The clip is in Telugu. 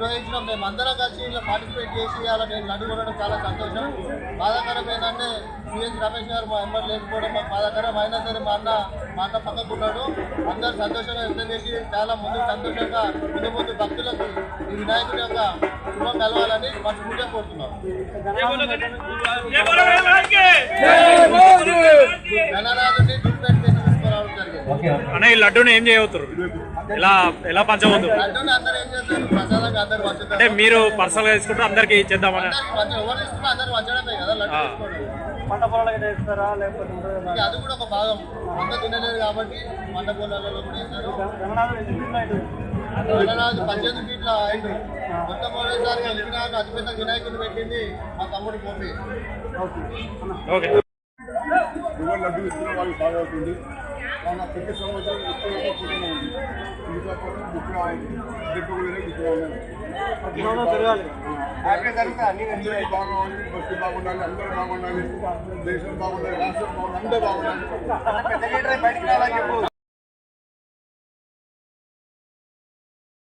వాళ్ళు నిర్వహించిన. మేము అందరం కలిసి ఇలా పార్టిసిపేట్ చేసి అలా లడ్డు కొనడం చాలా సంతోషం. బాధాకరం ఏంటంటే సిఎస్ రమేష్ గారు మా ఎంబర్ లేకపోవడం మాకు బాధాకరం. అయినా సరే మా అన్న మా అన్న పక్కకున్నాడు అందరూ సంతోషంగా వ్యక్తం చేసి చాలా ముందు సంతోషంగా ముందు ముందు భక్తులకు ఈ వినాయకుడి యొక్క శుభం కలవాలని మనస్ఫూర్తిగా కోరుతున్నాం. తీసుకురావడం జరిగింది. అన్న ఈ లడ్డూని ఏం చేయవుతారు ఎలా ఎలా పంచబోతున్నారు లడ్డూని అందరూ ఏం చేస్తారు? అంటే మీరు పర్సనల్గా తీసుకుంటే అందరికి చేద్దామని. అందరికి మంచి ఎవరు ఇస్తున్నా అందరికి వచ్చడమే కదా లడ్డు ఆ. తీసుకోవడం పంట పొలాలకి వేస్తారా లేకపోతే అది కూడా ఒక భాగం. అంత తినలేదు కాబట్టి మంట పొలాలలో కూడా పద్దెనిమిది ఫీట్ల మొత్తం వినాయకుడు అతిపెద్ద పెట్టింది మా తమ్ముడు పోపి. ఓకే. ఎవరు లడ్డు ఇస్తున్న వాళ్ళకి బాగా అవుతుంది. మన ప్రతి సంవత్సరం ఎక్కువ ఎక్కువ ఉంది మిగతా ముఖ్య డెబ్బై వేలు గృహంలో తిరగాలి అందరూ బాగుండాలి బస్సు బాగుండాలి అందరూ బాగుండాలి దేశం బాగుండాలి రాష్ట్రం బాగుండాలి అందరూ బాగుండాలి